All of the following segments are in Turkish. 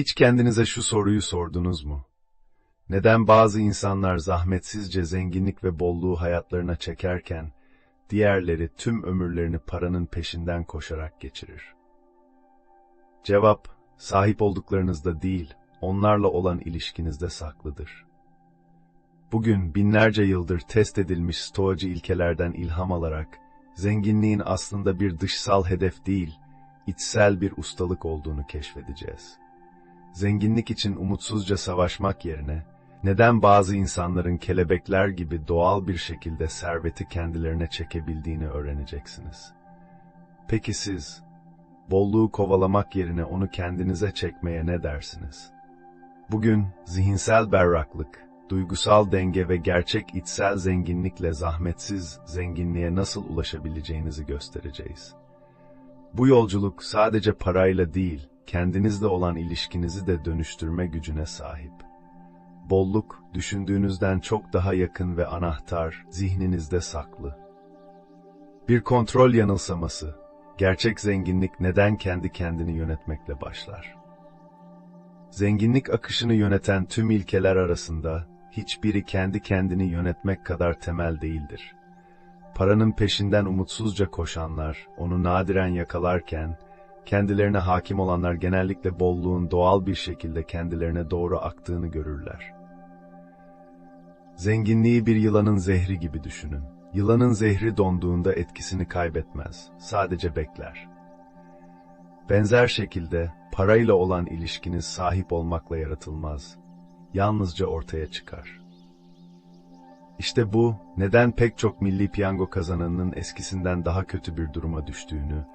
Hiç kendinize şu soruyu sordunuz mu? Neden bazı insanlar zahmetsizce zenginlik ve bolluğu hayatlarına çekerken, diğerleri tüm ömürlerini paranın peşinden koşarak geçirir? Cevap, sahip olduklarınızda değil, onlarla olan ilişkinizde saklıdır. Bugün binlerce yıldır test edilmiş stoacı ilkelerden ilham alarak, zenginliğin aslında bir dışsal hedef değil, içsel bir ustalık olduğunu keşfedeceğiz. Zenginlik için umutsuzca savaşmak yerine, neden bazı insanların kelebekler gibi doğal bir şekilde serveti kendilerine çekebildiğini öğreneceksiniz. Peki siz, bolluğu kovalamak yerine onu kendinize çekmeye ne dersiniz? Bugün zihinsel berraklık, duygusal denge ve gerçek içsel zenginlikle zahmetsiz zenginliğe nasıl ulaşabileceğinizi göstereceğiz. Bu yolculuk sadece parayla değil, kendinizle olan ilişkinizi de dönüştürme gücüne sahip. Bolluk, düşündüğünüzden çok daha yakın ve anahtar, zihninizde saklı. Bir kontrol yanılsaması, gerçek zenginlik neden kendi kendini yönetmekle başlar? Zenginlik akışını yöneten tüm ilkeler arasında, hiçbiri kendi kendini yönetmek kadar temel değildir. Paranın peşinden umutsuzca koşanlar, onu nadiren yakalarken, kendilerine hakim olanlar genellikle bolluğun doğal bir şekilde kendilerine doğru aktığını görürler. Zenginliği bir yılanın zehri gibi düşünün. Yılanın zehri donduğunda etkisini kaybetmez, sadece bekler. Benzer şekilde parayla olan ilişkiniz sahip olmakla yaratılmaz, yalnızca ortaya çıkar. İşte bu, neden pek çok milli piyango kazananının eskisinden daha kötü bir duruma düştüğünü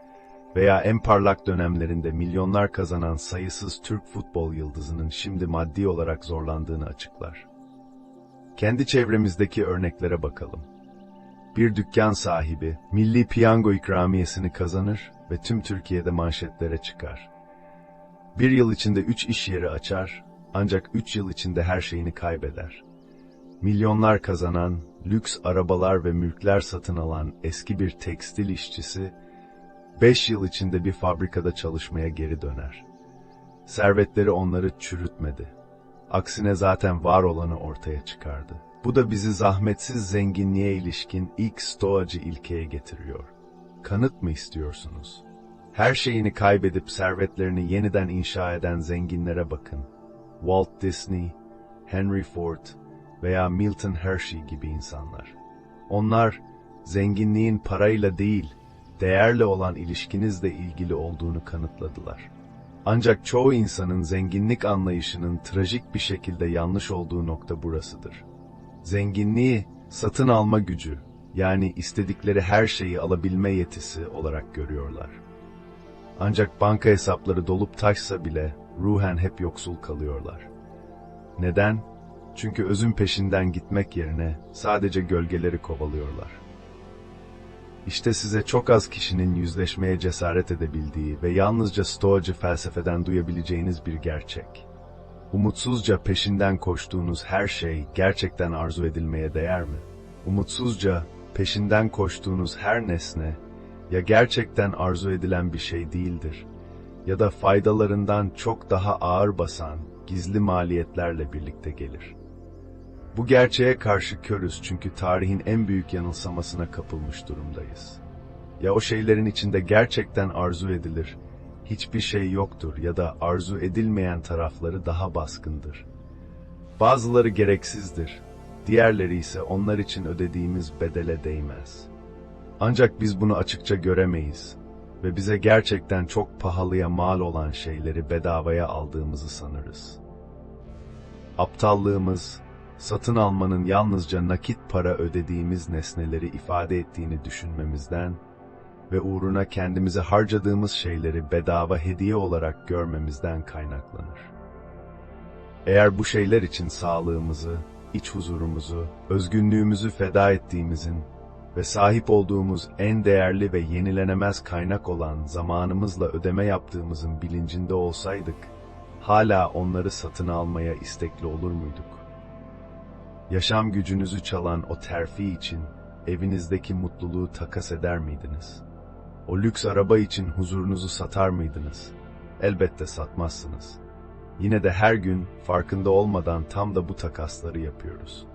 veya en parlak dönemlerinde milyonlar kazanan sayısız Türk futbol yıldızının şimdi maddi olarak zorlandığını açıklar. Kendi çevremizdeki örneklere bakalım. Bir dükkan sahibi, milli piyango ikramiyesini kazanır ve tüm Türkiye'de manşetlere çıkar. Bir yıl içinde üç iş yeri açar, ancak üç yıl içinde her şeyini kaybeder. Milyonlar kazanan, lüks arabalar ve mülkler satın alan eski bir tekstil işçisi, beş yıl içinde bir fabrikada çalışmaya geri döner. Servetleri onları çürütmedi. Aksine zaten var olanı ortaya çıkardı. Bu da bizi zahmetsiz zenginliğe ilişkin ilk stoacı ilkeye getiriyor. Kanıt mı istiyorsunuz? Her şeyini kaybedip servetlerini yeniden inşa eden zenginlere bakın. Walt Disney, Henry Ford veya Milton Hershey gibi insanlar. Onlar, zenginliğin parayla değil, değerle olan ilişkinizle ilgili olduğunu kanıtladılar. Ancak çoğu insanın zenginlik anlayışının trajik bir şekilde yanlış olduğu nokta burasıdır. Zenginliği satın alma gücü, yani istedikleri her şeyi alabilme yetisi olarak görüyorlar. Ancak banka hesapları dolup taşsa bile ruhen hep yoksul kalıyorlar. Neden? Çünkü özün peşinden gitmek yerine sadece gölgeleri kovalıyorlar. İşte size çok az kişinin yüzleşmeye cesaret edebildiği ve yalnızca stoacı felsefeden duyabileceğiniz bir gerçek. Umutsuzca peşinden koştuğunuz her şey gerçekten arzu edilmeye değer mi? Umutsuzca peşinden koştuğunuz her nesne ya gerçekten arzu edilen bir şey değildir ya da faydalarından çok daha ağır basan gizli maliyetlerle birlikte gelir. Bu gerçeğe karşı körüz çünkü tarihin en büyük yanılsamasına kapılmış durumdayız. Ya o şeylerin içinde gerçekten arzu edilir, hiçbir şey yoktur ya da arzu edilmeyen tarafları daha baskındır. Bazıları gereksizdir, diğerleri ise onlar için ödediğimiz bedele değmez. Ancak biz bunu açıkça göremeyiz ve bize gerçekten çok pahalıya mal olan şeyleri bedavaya aldığımızı sanırız. Aptallığımız, satın almanın yalnızca nakit para ödediğimiz nesneleri ifade ettiğini düşünmemizden ve uğruna kendimize harcadığımız şeyleri bedava hediye olarak görmemizden kaynaklanır. Eğer bu şeyler için sağlığımızı, iç huzurumuzu, özgünlüğümüzü feda ettiğimizin ve sahip olduğumuz en değerli ve yenilenemez kaynak olan zamanımızla ödeme yaptığımızın bilincinde olsaydık, hala onları satın almaya istekli olur muyduk? Yaşam gücünüzü çalan o terfi için evinizdeki mutluluğu takas eder miydiniz? O lüks araba için huzurunuzu satar mıydınız? Elbette satmazsınız. Yine de her gün farkında olmadan tam da bu takasları yapıyoruz.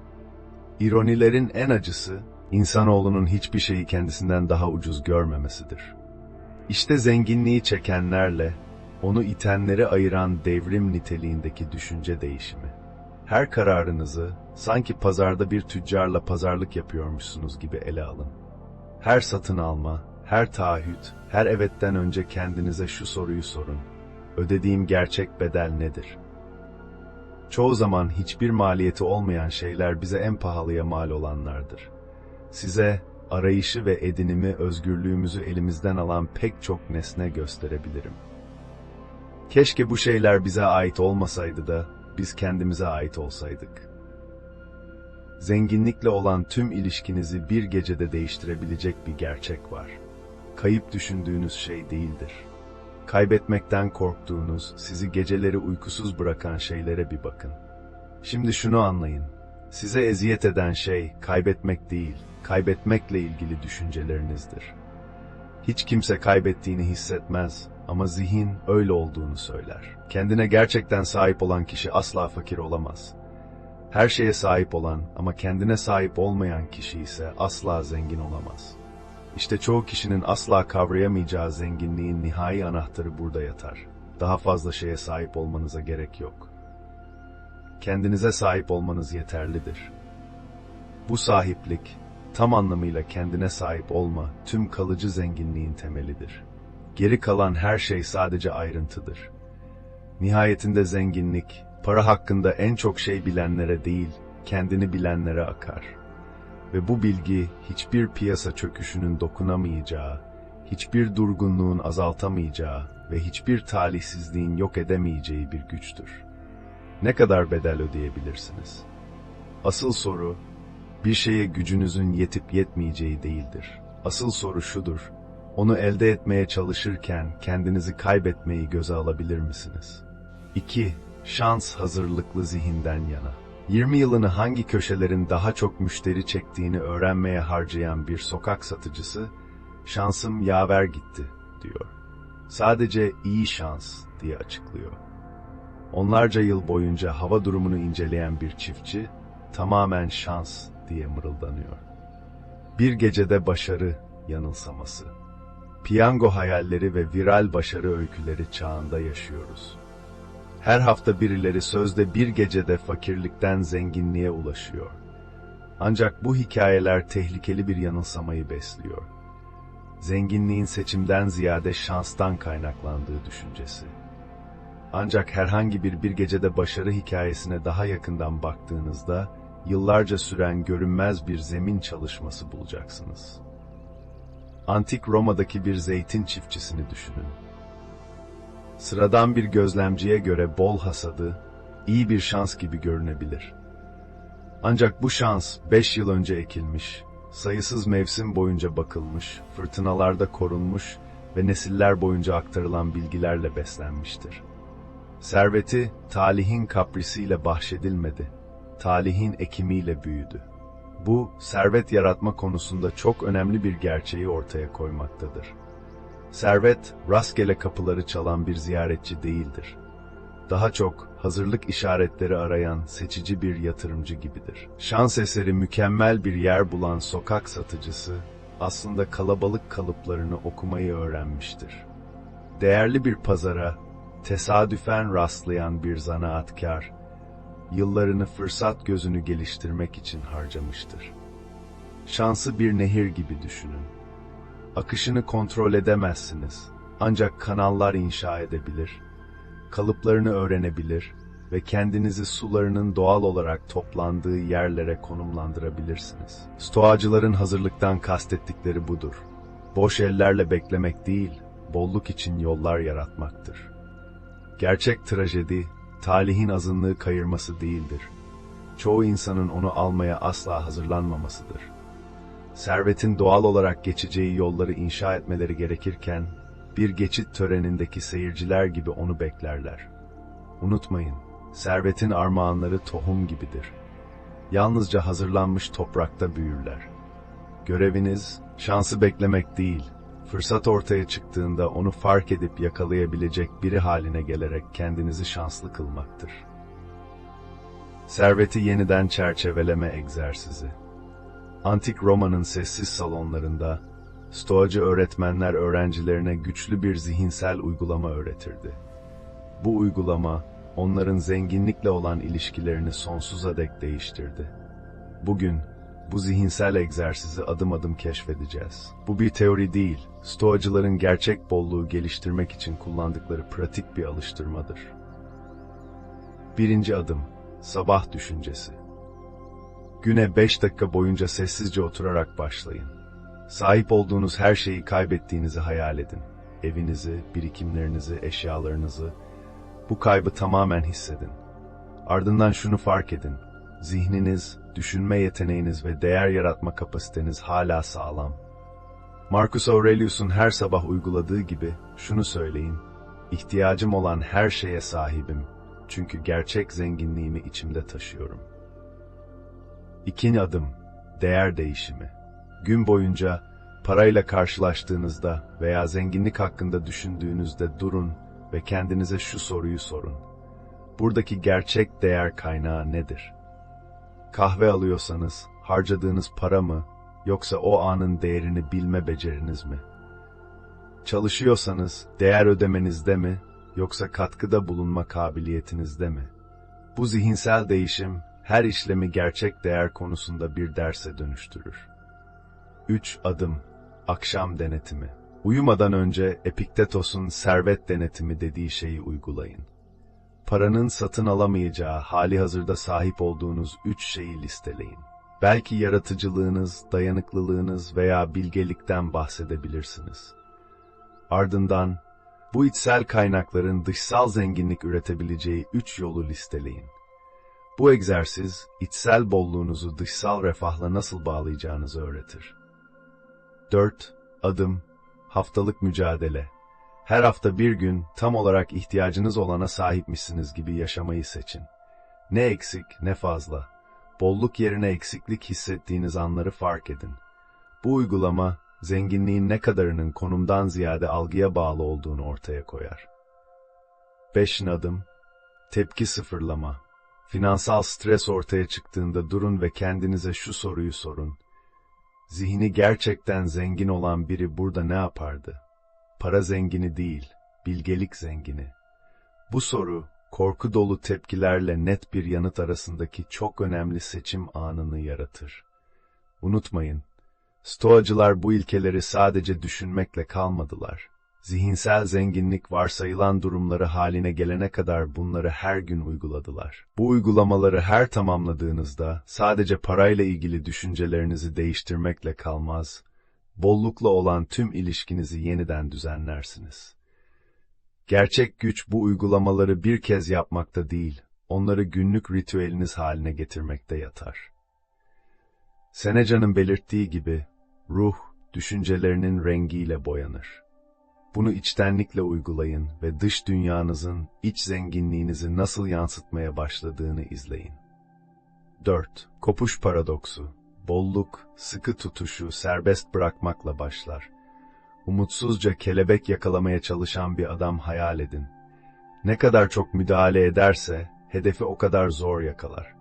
İronilerin en acısı, insanoğlunun hiçbir şeyi kendisinden daha ucuz görmemesidir. İşte zenginliği çekenlerle, onu itenleri ayıran devrim niteliğindeki düşünce değişimi. Her kararınızı sanki pazarda bir tüccarla pazarlık yapıyormuşsunuz gibi ele alın. Her satın alma, her taahhüt, her evetten önce kendinize şu soruyu sorun. Ödediğim gerçek bedel nedir? Çoğu zaman hiçbir maliyeti olmayan şeyler bize en pahalıya mal olanlardır. Size arayışı ve edinimi, özgürlüğümüzü elimizden alan pek çok nesne gösterebilirim. Keşke bu şeyler bize ait olmasaydı da biz kendimize ait olsaydık. Zenginlikle olan tüm ilişkinizi bir gecede değiştirebilecek bir gerçek var. Kayıp düşündüğünüz şey değildir. Kaybetmekten korktuğunuz, sizi geceleri uykusuz bırakan şeylere bir bakın. Şimdi şunu anlayın. Size eziyet eden şey kaybetmek değil, kaybetmekle ilgili düşüncelerinizdir. Hiç kimse kaybettiğini hissetmez ama zihin öyle olduğunu söyler. Kendine gerçekten sahip olan kişi asla fakir olamaz. Her şeye sahip olan ama kendine sahip olmayan kişi ise asla zengin olamaz. İşte çoğu kişinin asla kavrayamayacağı zenginliğin nihai anahtarı burada yatar. Daha fazla şeye sahip olmanıza gerek yok. Kendinize sahip olmanız yeterlidir. Bu sahiplik, tam anlamıyla kendine sahip olma, tüm kalıcı zenginliğin temelidir. Geri kalan her şey sadece ayrıntıdır. Nihayetinde zenginlik, para hakkında en çok şey bilenlere değil, kendini bilenlere akar. Ve bu bilgi hiçbir piyasa çöküşünün dokunamayacağı, hiçbir durgunluğun azaltamayacağı ve hiçbir talihsizliğin yok edemeyeceği bir güçtür. Ne kadar bedel ödeyebilirsiniz? Asıl soru, bir şeye gücünüzün yetip yetmeyeceği değildir. Asıl soru şudur, onu elde etmeye çalışırken kendinizi kaybetmeyi göze alabilir misiniz? 2. Şans hazırlıklı zihinden yana. 20 yılını hangi köşelerin daha çok müşteri çektiğini öğrenmeye harcayan bir sokak satıcısı, şansım yaver gitti, diyor. Sadece iyi şans diye açıklıyor. Onlarca yıl boyunca hava durumunu inceleyen bir çiftçi, tamamen şans diye mırıldanıyor. Bir gecede başarı yanılsaması. Piyango hayalleri ve viral başarı öyküleri çağında yaşıyoruz. Her hafta birileri sözde bir gecede fakirlikten zenginliğe ulaşıyor. Ancak bu hikayeler tehlikeli bir yanılsamayı besliyor. Zenginliğin seçimden ziyade şanstan kaynaklandığı düşüncesi. Ancak herhangi bir bir gecede başarı hikayesine daha yakından baktığınızda, yıllarca süren görünmez bir zemin çalışması bulacaksınız. Antik Roma'daki bir zeytin çiftçisini düşünün. Sıradan bir gözlemciye göre bol hasadı, iyi bir şans gibi görünebilir. Ancak bu şans 5 yıl önce ekilmiş, sayısız mevsim boyunca bakılmış, fırtınalarda korunmuş ve nesiller boyunca aktarılan bilgilerle beslenmiştir. Serveti, talihin kaprisiyle bahşedilmedi, talihin ekimiyle büyüdü. Bu, servet yaratma konusunda çok önemli bir gerçeği ortaya koymaktadır. Servet, rastgele kapıları çalan bir ziyaretçi değildir. Daha çok, hazırlık işaretleri arayan seçici bir yatırımcı gibidir. Şans eseri mükemmel bir yer bulan sokak satıcısı, aslında kalabalık kalıplarını okumayı öğrenmiştir. Değerli bir pazara, tesadüfen rastlayan bir zanaatkar, yıllarını fırsat gözünü geliştirmek için harcamıştır. Şansı bir nehir gibi düşünün. Akışını kontrol edemezsiniz. Ancak kanallar inşa edebilir, kalıplarını öğrenebilir ve kendinizi sularının doğal olarak toplandığı yerlere konumlandırabilirsiniz. Stoacıların hazırlıktan kastettikleri budur. Boş ellerle beklemek değil, bolluk için yollar yaratmaktır. Gerçek trajedi, talihin azınlığı kayırması değildir. Çoğu insanın onu almaya asla hazırlanmamasıdır. Servetin doğal olarak geçeceği yolları inşa etmeleri gerekirken, bir geçit törenindeki seyirciler gibi onu beklerler. Unutmayın, servetin armağanları tohum gibidir. Yalnızca hazırlanmış toprakta büyürler. Göreviniz, şansı beklemek değil, fırsat ortaya çıktığında onu fark edip yakalayabilecek biri haline gelerek kendinizi şanslı kılmaktır. Serveti yeniden çerçeveleme egzersizi. Antik Roma'nın sessiz salonlarında, Stoacı öğretmenler öğrencilerine güçlü bir zihinsel uygulama öğretirdi. Bu uygulama, onların zenginlikle olan ilişkilerini sonsuza dek değiştirdi. Bugün, bu zihinsel egzersizi adım adım keşfedeceğiz. Bu bir teori değil, Stoacıların gerçek bolluğu geliştirmek için kullandıkları pratik bir alıştırmadır. Birinci adım, sabah düşüncesi. Güne 5 dakika boyunca sessizce oturarak başlayın. Sahip olduğunuz her şeyi kaybettiğinizi hayal edin. Evinizi, birikimlerinizi, eşyalarınızı. Bu kaybı tamamen hissedin. Ardından şunu fark edin. Zihniniz, düşünme yeteneğiniz ve değer yaratma kapasiteniz hala sağlam. Marcus Aurelius'un her sabah uyguladığı gibi şunu söyleyin. İhtiyacım olan her şeye sahibim. Çünkü gerçek zenginliğimi içimde taşıyorum. İkinci adım, değer değişimi. Gün boyunca parayla karşılaştığınızda veya zenginlik hakkında düşündüğünüzde durun ve kendinize şu soruyu sorun. Buradaki gerçek değer kaynağı nedir? Kahve alıyorsanız harcadığınız para mı yoksa o anın değerini bilme beceriniz mi? Çalışıyorsanız değer ödemenizde mi yoksa katkıda bulunma kabiliyetinizde mi? Bu zihinsel değişim her işlemi gerçek değer konusunda bir derse dönüştürür. 3 adım akşam denetimi. Uyumadan önce Epiktetos'un servet denetimi dediği şeyi uygulayın. Paranın satın alamayacağı hali hazırda sahip olduğunuz üç şeyi listeleyin. Belki yaratıcılığınız, dayanıklılığınız veya bilgelikten bahsedebilirsiniz. Ardından bu içsel kaynakların dışsal zenginlik üretebileceği üç yolu listeleyin. Bu egzersiz, içsel bolluğunuzu dışsal refahla nasıl bağlayacağınızı öğretir. 4. Adım, haftalık mücadele. Her hafta bir gün tam olarak ihtiyacınız olana sahipmişsiniz gibi yaşamayı seçin. Ne eksik ne fazla. Bolluk yerine eksiklik hissettiğiniz anları fark edin. Bu uygulama, zenginliğin ne kadarının konumdan ziyade algıya bağlı olduğunu ortaya koyar. 5. adım, tepki sıfırlama. Finansal stres ortaya çıktığında durun ve kendinize şu soruyu sorun. Zihni gerçekten zengin olan biri burada ne yapardı? Para zengini değil, bilgelik zengini. Bu soru, korku dolu tepkilerle net bir yanıt arasındaki çok önemli seçim anını yaratır. Unutmayın, Stoacılar bu ilkeleri sadece düşünmekle kalmadılar. Zihinsel zenginlik varsayılan durumları haline gelene kadar bunları her gün uyguladılar. Bu uygulamaları her tamamladığınızda sadece parayla ilgili düşüncelerinizi değiştirmekle kalmaz, bollukla olan tüm ilişkinizi yeniden düzenlersiniz. Gerçek güç bu uygulamaları bir kez yapmakta değil, onları günlük ritüeliniz haline getirmekte yatar. Seneca'nın belirttiği gibi, ruh, düşüncelerinin rengiyle boyanır. Bunu içtenlikle uygulayın ve dış dünyanızın iç zenginliğinizi nasıl yansıtmaya başladığını izleyin. 4. Kopuş paradoksu. Bolluk, sıkı tutuşu serbest bırakmakla başlar. Umutsuzca kelebek yakalamaya çalışan bir adam hayal edin. Ne kadar çok müdahale ederse, hedefi o kadar zor yakalar.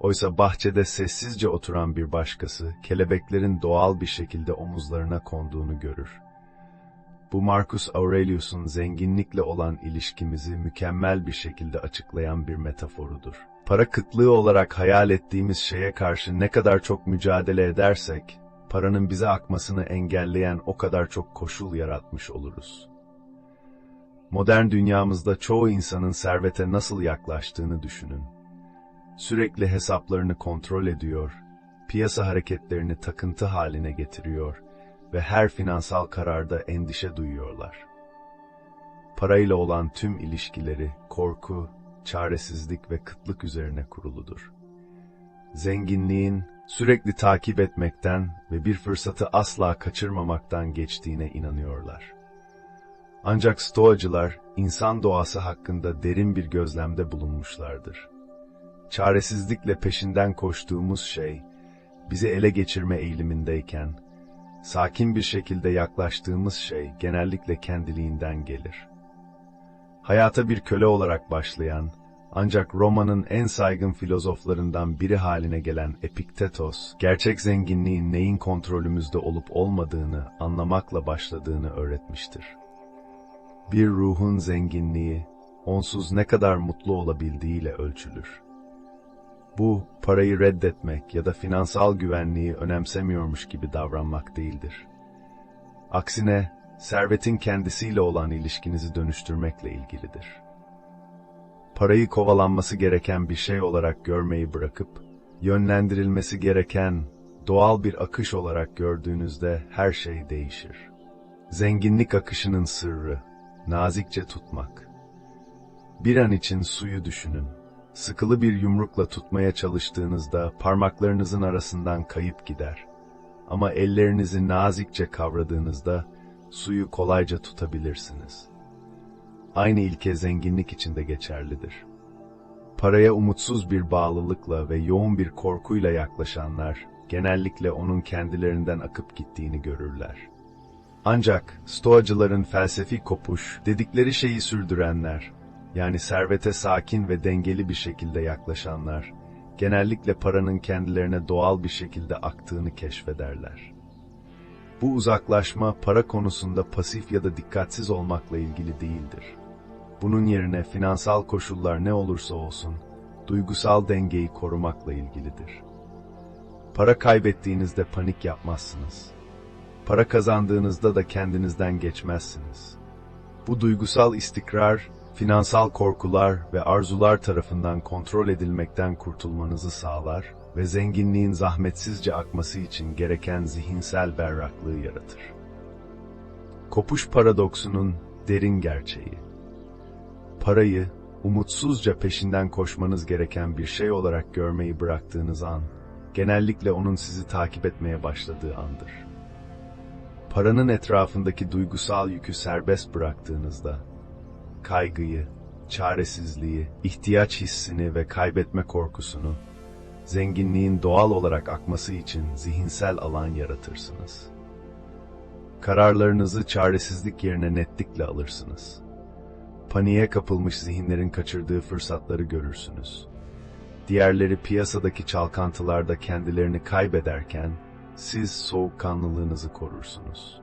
Oysa bahçede sessizce oturan bir başkası, kelebeklerin doğal bir şekilde omuzlarına konduğunu görür. Bu Marcus Aurelius'un zenginlikle olan ilişkimizi mükemmel bir şekilde açıklayan bir metaforudur. Para kıtlığı olarak hayal ettiğimiz şeye karşı ne kadar çok mücadele edersek, paranın bize akmasını engelleyen o kadar çok koşul yaratmış oluruz. Modern dünyamızda çoğu insanın servete nasıl yaklaştığını düşünün. Sürekli hesaplarını kontrol ediyor, piyasa hareketlerini takıntı haline getiriyor ve her finansal kararda endişe duyuyorlar. Parayla olan tüm ilişkileri korku, çaresizlik ve kıtlık üzerine kuruludur. Zenginliğin sürekli takip etmekten ve bir fırsatı asla kaçırmamaktan geçtiğine inanıyorlar. Ancak Stoacılar insan doğası hakkında derin bir gözlemde bulunmuşlardır. Çaresizlikle peşinden koştuğumuz şey, bizi ele geçirme eğilimindeyken, sakin bir şekilde yaklaştığımız şey genellikle kendiliğinden gelir. Hayata bir köle olarak başlayan, ancak Roma'nın en saygın filozoflarından biri haline gelen Epiktetos, gerçek zenginliğin neyin kontrolümüzde olup olmadığını anlamakla başladığını öğretmiştir. Bir ruhun zenginliği, onsuz ne kadar mutlu olabildiğiyle ölçülür. Bu, parayı reddetmek ya da finansal güvenliği önemsemiyormuş gibi davranmak değildir. Aksine, servetin kendisiyle olan ilişkinizi dönüştürmekle ilgilidir. Parayı kovalanması gereken bir şey olarak görmeyi bırakıp, yönlendirilmesi gereken doğal bir akış olarak gördüğünüzde her şey değişir. Zenginlik akışının sırrı, nazikçe tutmak. Bir an için suyu düşünün. Sıkılı bir yumrukla tutmaya çalıştığınızda parmaklarınızın arasından kayıp gider. Ama ellerinizi nazikçe kavradığınızda suyu kolayca tutabilirsiniz. Aynı ilke zenginlik için de geçerlidir. Paraya umutsuz bir bağlılıkla ve yoğun bir korkuyla yaklaşanlar genellikle onun kendilerinden akıp gittiğini görürler. Ancak stoacıların felsefi kopuş dedikleri şeyi sürdürenler, yani servete sakin ve dengeli bir şekilde yaklaşanlar, genellikle paranın kendilerine doğal bir şekilde aktığını keşfederler. Bu uzaklaşma para konusunda pasif ya da dikkatsiz olmakla ilgili değildir. Bunun yerine finansal koşullar ne olursa olsun, duygusal dengeyi korumakla ilgilidir. Para kaybettiğinizde panik yapmazsınız. Para kazandığınızda da kendinizden geçmezsiniz. Bu duygusal istikrar, finansal korkular ve arzular tarafından kontrol edilmekten kurtulmanızı sağlar ve zenginliğin zahmetsizce akması için gereken zihinsel berraklığı yaratır. Kopuş paradoksunun derin gerçeği. Parayı, umutsuzca peşinden koşmanız gereken bir şey olarak görmeyi bıraktığınız an, genellikle onun sizi takip etmeye başladığı andır. Paranın etrafındaki duygusal yükü serbest bıraktığınızda, kaygıyı, çaresizliği, ihtiyaç hissini ve kaybetme korkusunu, zenginliğin doğal olarak akması için zihinsel alan yaratırsınız. Kararlarınızı çaresizlik yerine netlikle alırsınız. Paniğe kapılmış zihinlerin kaçırdığı fırsatları görürsünüz. Diğerleri piyasadaki çalkantılarda kendilerini kaybederken, siz soğukkanlılığınızı korursunuz.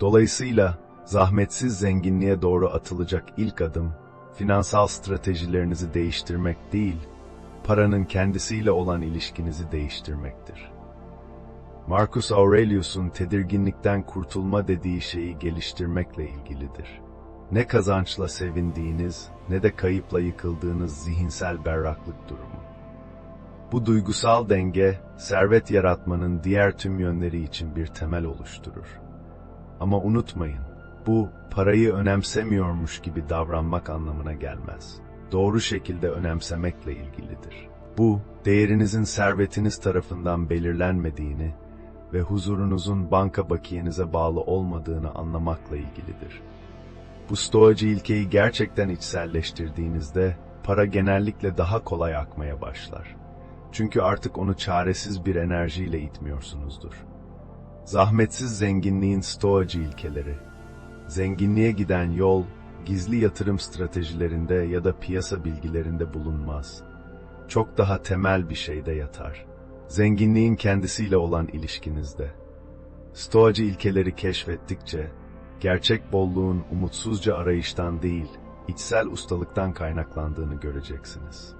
Dolayısıyla, zahmetsiz zenginliğe doğru atılacak ilk adım, finansal stratejilerinizi değiştirmek değil, paranın kendisiyle olan ilişkinizi değiştirmektir. Marcus Aurelius'un tedirginlikten kurtulma dediği şeyi geliştirmekle ilgilidir. Ne kazançla sevindiğiniz ne de kayıpla yıkıldığınız zihinsel berraklık durumu. Bu duygusal denge, servet yaratmanın diğer tüm yönleri için bir temel oluşturur. Ama unutmayın, bu, parayı önemsemiyormuş gibi davranmak anlamına gelmez. Doğru şekilde önemsemekle ilgilidir. Bu, değerinizin servetiniz tarafından belirlenmediğini ve huzurunuzun banka bakiyenize bağlı olmadığını anlamakla ilgilidir. Bu stoacı ilkeyi gerçekten içselleştirdiğinizde, para genellikle daha kolay akmaya başlar. Çünkü artık onu çaresiz bir enerjiyle itmiyorsunuzdur. Zahmetsiz zenginliğin stoacı ilkeleri, zenginliğe giden yol, gizli yatırım stratejilerinde ya da piyasa bilgilerinde bulunmaz. Çok daha temel bir şeyde yatar. Zenginliğin kendisiyle olan ilişkinizde. Stoacı ilkeleri keşfettikçe, gerçek bolluğun umutsuzca arayıştan değil, içsel ustalıktan kaynaklandığını göreceksiniz.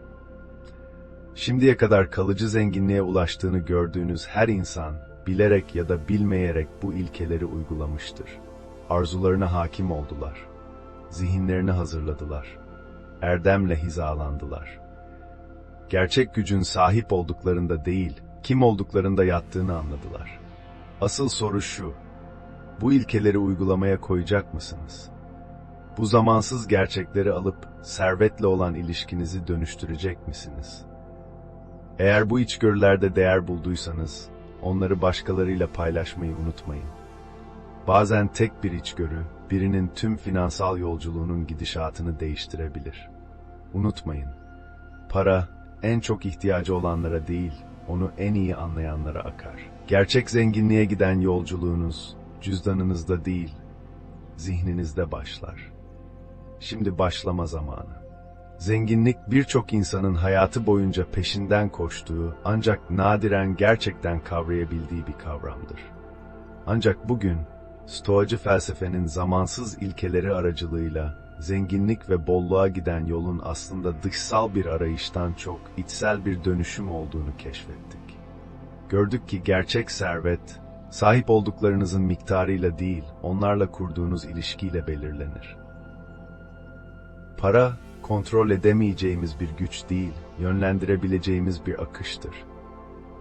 Şimdiye kadar kalıcı zenginliğe ulaştığını gördüğünüz her insan, bilerek ya da bilmeyerek bu ilkeleri uygulamıştır. Arzularına hakim oldular. Zihinlerini hazırladılar. Erdemle hizalandılar. Gerçek gücün sahip olduklarında değil, kim olduklarında yattığını anladılar. Asıl soru şu, bu ilkeleri uygulamaya koyacak mısınız? Bu zamansız gerçekleri alıp servetle olan ilişkinizi dönüştürecek misiniz? Eğer bu içgörülerde değer bulduysanız, onları başkalarıyla paylaşmayı unutmayın. Bazen tek bir içgörü, birinin tüm finansal yolculuğunun gidişatını değiştirebilir. Unutmayın, para, en çok ihtiyacı olanlara değil, onu en iyi anlayanlara akar. Gerçek zenginliğe giden yolculuğunuz cüzdanınızda değil, zihninizde başlar. Şimdi başlama zamanı. Zenginlik birçok insanın hayatı boyunca peşinden koştuğu ancak nadiren gerçekten kavrayabildiği bir kavramdır. Ancak bugün Stoacı felsefenin zamansız ilkeleri aracılığıyla zenginlik ve bolluğa giden yolun aslında dışsal bir arayıştan çok içsel bir dönüşüm olduğunu keşfettik. Gördük ki gerçek servet, sahip olduklarınızın miktarıyla değil, onlarla kurduğunuz ilişkiyle belirlenir. Para, kontrol edemeyeceğimiz bir güç değil, yönlendirebileceğimiz bir akıştır.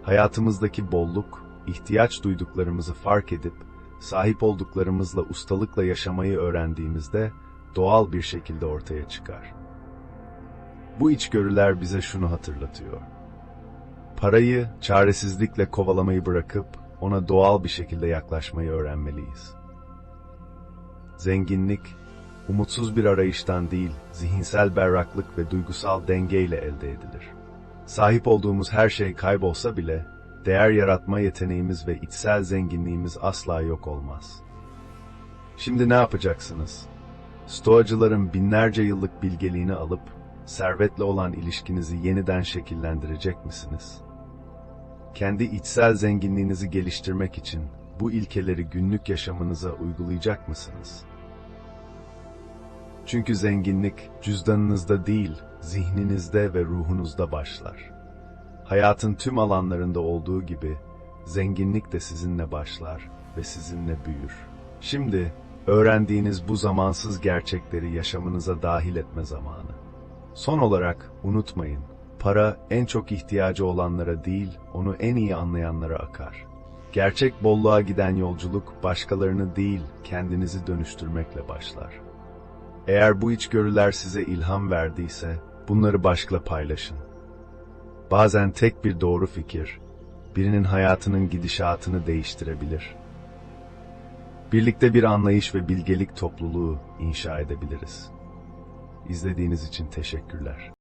Hayatımızdaki bolluk, ihtiyaç duyduklarımızı fark edip, sahip olduklarımızla ustalıkla yaşamayı öğrendiğimizde, doğal bir şekilde ortaya çıkar. Bu içgörüler bize şunu hatırlatıyor. Parayı çaresizlikle kovalamayı bırakıp, ona doğal bir şekilde yaklaşmayı öğrenmeliyiz. Zenginlik, umutsuz bir arayıştan değil, zihinsel berraklık ve duygusal dengeyle elde edilir. Sahip olduğumuz her şey kaybolsa bile, değer yaratma yeteneğimiz ve içsel zenginliğimiz asla yok olmaz. Şimdi ne yapacaksınız? Stoacıların binlerce yıllık bilgeliğini alıp, servetle olan ilişkinizi yeniden şekillendirecek misiniz? Kendi içsel zenginliğinizi geliştirmek için bu ilkeleri günlük yaşamınıza uygulayacak mısınız? Çünkü zenginlik cüzdanınızda değil, zihninizde ve ruhunuzda başlar. Hayatın tüm alanlarında olduğu gibi zenginlik de sizinle başlar ve sizinle büyür. Şimdi öğrendiğiniz bu zamansız gerçekleri yaşamınıza dahil etme zamanı. Son olarak unutmayın, para en çok ihtiyacı olanlara değil, onu en iyi anlayanlara akar. Gerçek bolluğa giden yolculuk başkalarını değil, kendinizi dönüştürmekle başlar. Eğer bu içgörüler size ilham verdiyse, bunları başkla paylaşın. Bazen tek bir doğru fikir, birinin hayatının gidişatını değiştirebilir. Birlikte bir anlayış ve bilgelik topluluğu inşa edebiliriz. İzlediğiniz için teşekkürler.